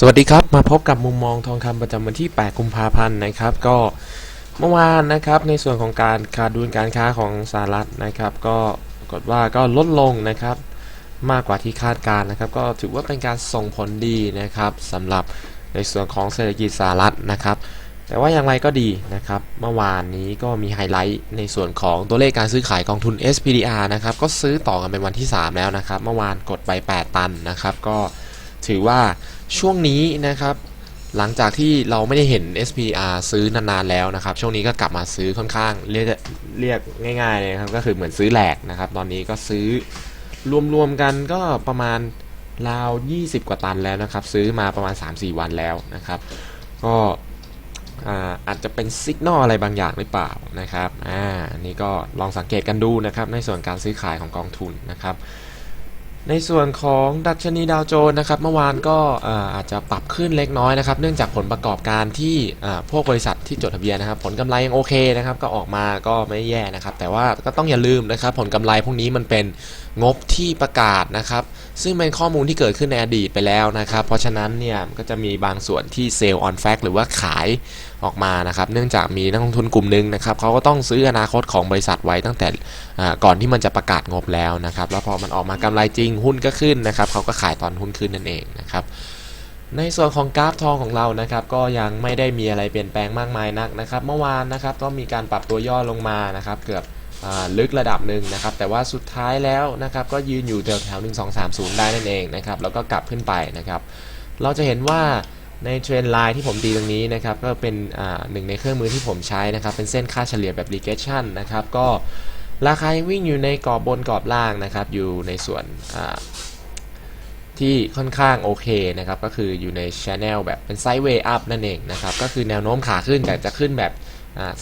สวัสดีครับ มาพบกับมุมมองทองคำประจำวันที่ 8 กุมภาพันธ์นะครับ ก็เมื่อวานนะครับในส่วนของการขาดดุลการค้าของสหรัฐนะครับ ก็ปรากฏว่าก็ลดลงนะครับ มากกว่าที่คาดการนะครับ ก็ถือว่าเป็นการส่งผลดีนะครับสำหรับในส่วนของเศรษฐกิจสหรัฐนะครับ แต่ว่าอย่างไรก็ดีนะครับ เมื่อวานนี้ก็มีไฮไลท์ในส่วนของตัวเลขการซื้อขายกองทุน SPDR นะครับก็ซื้อต่อกันเป็นวันที่ 3 แล้วนะครับ เมื่อวานกดไป 8 ตันนะครับ ก็ถือว่า ช่วงนี้นะครับ หลังจากที่เราไม่ได้เห็น SPR ซื้อนานๆแล้วนะครับ ช่วงนี้ก็กลับมาซื้อค่อนข้างเรียกเรียกง่ายๆเลยนะครับ ก็คือเหมือนซื้อแหลกนะครับ ตอนนี้ก็ซื้อรวมๆกันก็ประมาณราว 20 กว่าตันแล้วนะครับ ซื้อมาประมาณ 3-4 วันแล้วนะครับ ก็อาอาจจะเป็นสัญญาณอะไรบางอย่างหรือเปล่านะครับ อ่า นี่ก็ลองสังเกตกันดูนะครับ ในส่วนการซื้อขายของกองทุนนะครับ ในส่วนของดัชนีดาวโจนส์นะครับเมื่อวานก็อาจจะปรับขึ้นเล็กน้อยนะครับ เนื่องจากผลประกอบการที่พวกบริษัทที่จดทะเบียนนะครับ ผลกำไรยังโอเคนะครับ ก็ออกมาก็ไม่แย่นะครับ แต่ว่าก็ต้องอย่าลืมนะครับ ผลกำไรพวกนี้มันเป็น งบที่ประกาศนะครับ ซึ่งเป็นข้อมูลที่เกิดขึ้นในอดีตไปแล้วนะครับ เพราะฉะนั้นเนี่ยก็จะมีบางส่วนที่เซลล์ออนแฟกหรือว่าขายออกมานะครับ เนื่องจากมีนักลงทุนกลุ่มหนึ่งนะครับเขาก็ต้องซื้ออนาคตของบริษัทไว้ตั้งแต่ก่อนที่มันจะประกาศงบแล้วนะครับ แล้วพอมันออกมากำไรจริงหุ้นก็ขึ้นนะครับเขาก็ขายตอนหุ้นขึ้นนั่นเองนะครับในส่วนของกราฟทองของเรานะครับ ก็ยังไม่ได้มีอะไรเปลี่ยนแปลงมากมายนักนะครับ เมื่อวานนะครับก็มีการปรับตัวย่อลงมานะครับ เกือบ ลึกระดับหนึ่งนะครับ แต่ว่าสุดท้ายแล้วนะครับก็ยืนอยู่แถวแถวหนึ่งสองสามศูนย์ได้นั่นเองนะครับ แล้วก็กลับขึ้นไปนะครับ เราจะเห็นว่าในเทรนไลน์ที่ผมตีตรงนี้นะครับ ก็เป็นหนึ่งในเครื่องมือที่ผมใช้นะครับ เป็นเส้นค่าเฉลี่ยแบบ regression นะครับ ก็ราคายังวิ่งอยู่ในกรอบบนกรอบล่างนะครับ อยู่ในส่วนที่ค่อนข้างโอเคนะครับ ก็คืออยู่ใน Channel แบบเป็นไซด์เวย์อัพนั่นเองนะครับ ก็คือแนวโน้มขาขึ้นแต่จะขึ้นแบบ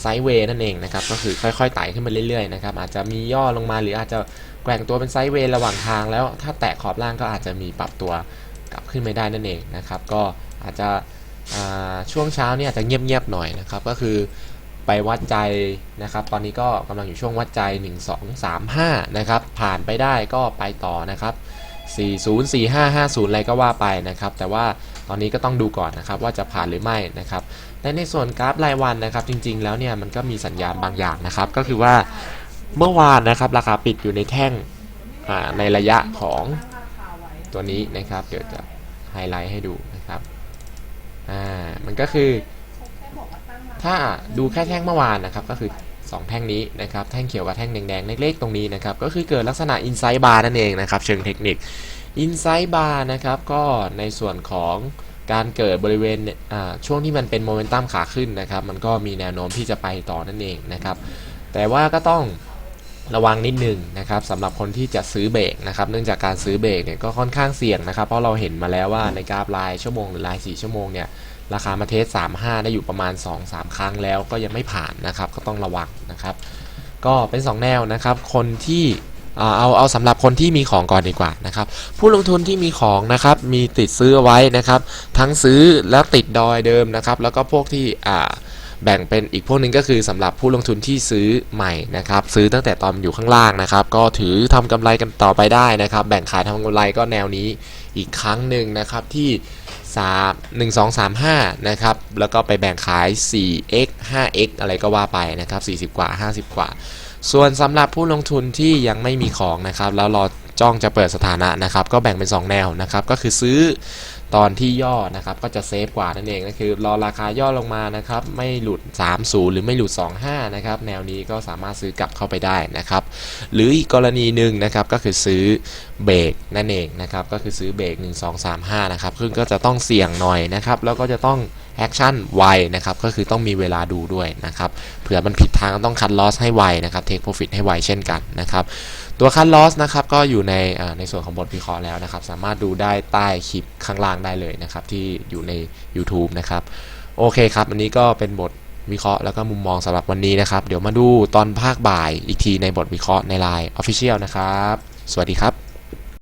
ไซด์เวย์นั่นเองนะครับก็คือค่อยๆไต่ขึ้นมาเรื่อยๆนะครับอาจจะมีย่อลงมาหรืออาจจะแกว่งตัวเป็นไซด์เวย์ระหว่างทาง แล้วถ้าแตะขอบล่างก็อาจจะมีปรับตัวกลับขึ้นไม่ได้นั่นเองนะครับก็อาจจะช่วงเช้าเนี่ยอาจจะเงียบๆหน่อยนะครับก็คือไปวัดใจนะครับ ตอนนี้ก็กำลังอยู่ช่วงวัดใจ 1 2 3 5นะครับผ่านไปได้ก็ไปต่อนะครับ 40 45 50 อะไรก็ว่าไปนะครับ แต่ว่าตอนนี้ก็ต้องดูก่อนนะครับว่าจะผ่านหรือไม่นะครับและในส่วนกราฟรายวันนะครับ จริง ๆ แล้วเนี่ยมันก็มีสัญญาณบางอย่างนะครับ ก็คือว่าเมื่อวานนะครับราคาปิดอยู่ในแท่งในระยะของตัวนี้นะครับ เดี๋ยวจะไฮไลท์ให้ดูนะครับอ่ามันก็คือ ถ้าดูแค่แท่งเมื่อวานนะครับก็คือ 2 แท่งนี้นะครับแท่งเขียวกับแท่งแดงๆเล็กๆตรงนี้นะครับก็คือเกิดลักษณะ inside bar นั่นเองนะครับเชิงเทคนิค inside bar นะครับก็ในส่วนของการเกิดบริเวณช่วงที่มันเป็นโมเมนตัมขาขึ้นนะครับมันก็มีแนวโน้มที่จะไปต่อนั่นเองนะครับแต่ว่าก็ต้องระวังนิดหนึ่งนะครับสำหรับคนที่จะซื้อเบรกนะครับเนื่องจากการซื้อเบรกเนี่ยก็ค่อนข้างเสี่ยงนะครับ เพราะเราเห็นมาแล้วว่าในกราฟรายชั่วโมงหรือราย4ชั่วโมงเนี่ย ราคามาเทส 35 ได้อยู่ประมาณ 2-3 ครั้งแล้วก็ยังไม่ผ่านนะครับก็ต้องระวังนะครับ ก็เป็น 2 แนวนะครับคนที่อ่าเอาเอาสำหรับคนที่มีของก่อนดีกว่านะครับผู้ลงทุนที่มีของนะครับมีติดซื้อไว้นะครับ ทั้งซื้อแล้วติดดอยเดิมนะครับ แล้วก็พวกที่แบ่งเป็นอีกพวกหนึงก็คือสำหรับผู้ลงทุนที่ซื้อใหม่นะครับ ซื้อตั้งแต่ตอนอยู่ข้างล่างนะครับ ก็ถือทำกำไรกันต่อไปได้นะครับ แบ่งขายทำกำไรก็แนวนี้อีกครั้งหนึ่งนะครับที่ 3 1 2 3 5นะครับแล้วก็ไปแบ่งขาย 4x 5x อะไรก็ว่าไปนะครับ40 กว่า 50 กว่า ส่วนสำหรับผู้ลงทุนที่ยังไม่มีของนะครับแล้วรอจ้องจะเปิดสถานะนะครับก็แบ่งเป็น 2 แนวนะครับก็คือซื้อ ตอนที่ย่อนะครับก็จะเซฟกว่านั่นเองนะคือรอราคาย่อลงมานะครับไม่หลุด 30 หรือไม่หลุด 25 นะครับแนวนี้ก็สามารถซื้อกลับเข้าไปได้นะครับ หรืออีกกรณีหนึ่งนะครับก็คือซื้อเบรกนั่นเองนะครับก็คือซื้อเบรก1 2 3 5นะครับซึ่งก็จะต้องเสี่ยงหน่อยนะครับแล้วก็จะต้อง แอคชั่นไวนะครับก็คือต้องมีเวลาดูด้วยนะครับเผื่อมันผิดทางก็ต้องคัดลอสให้ไวนะครับเทคโปรฟิตให้ไวเช่นกันนะครับตัวคัดลอสนะครับก็อยู่ในในส่วนของบทวิเคราะห์แล้วนะครับ สามารถดูได้ใต้คลิปข้างล่างได้เลยนะครับที่อยู่ใน YouTube นะครับโอเคครับอันนี้ก็เป็นบทวิเคราะห์แล้วก็มุมมองสำหรับวันนี้นะครับ เดี๋ยวมาดูตอนภาคบ่ายอีกทีในบทวิเคราะห์ในไลน์ Official นะครับ สวัสดีครับ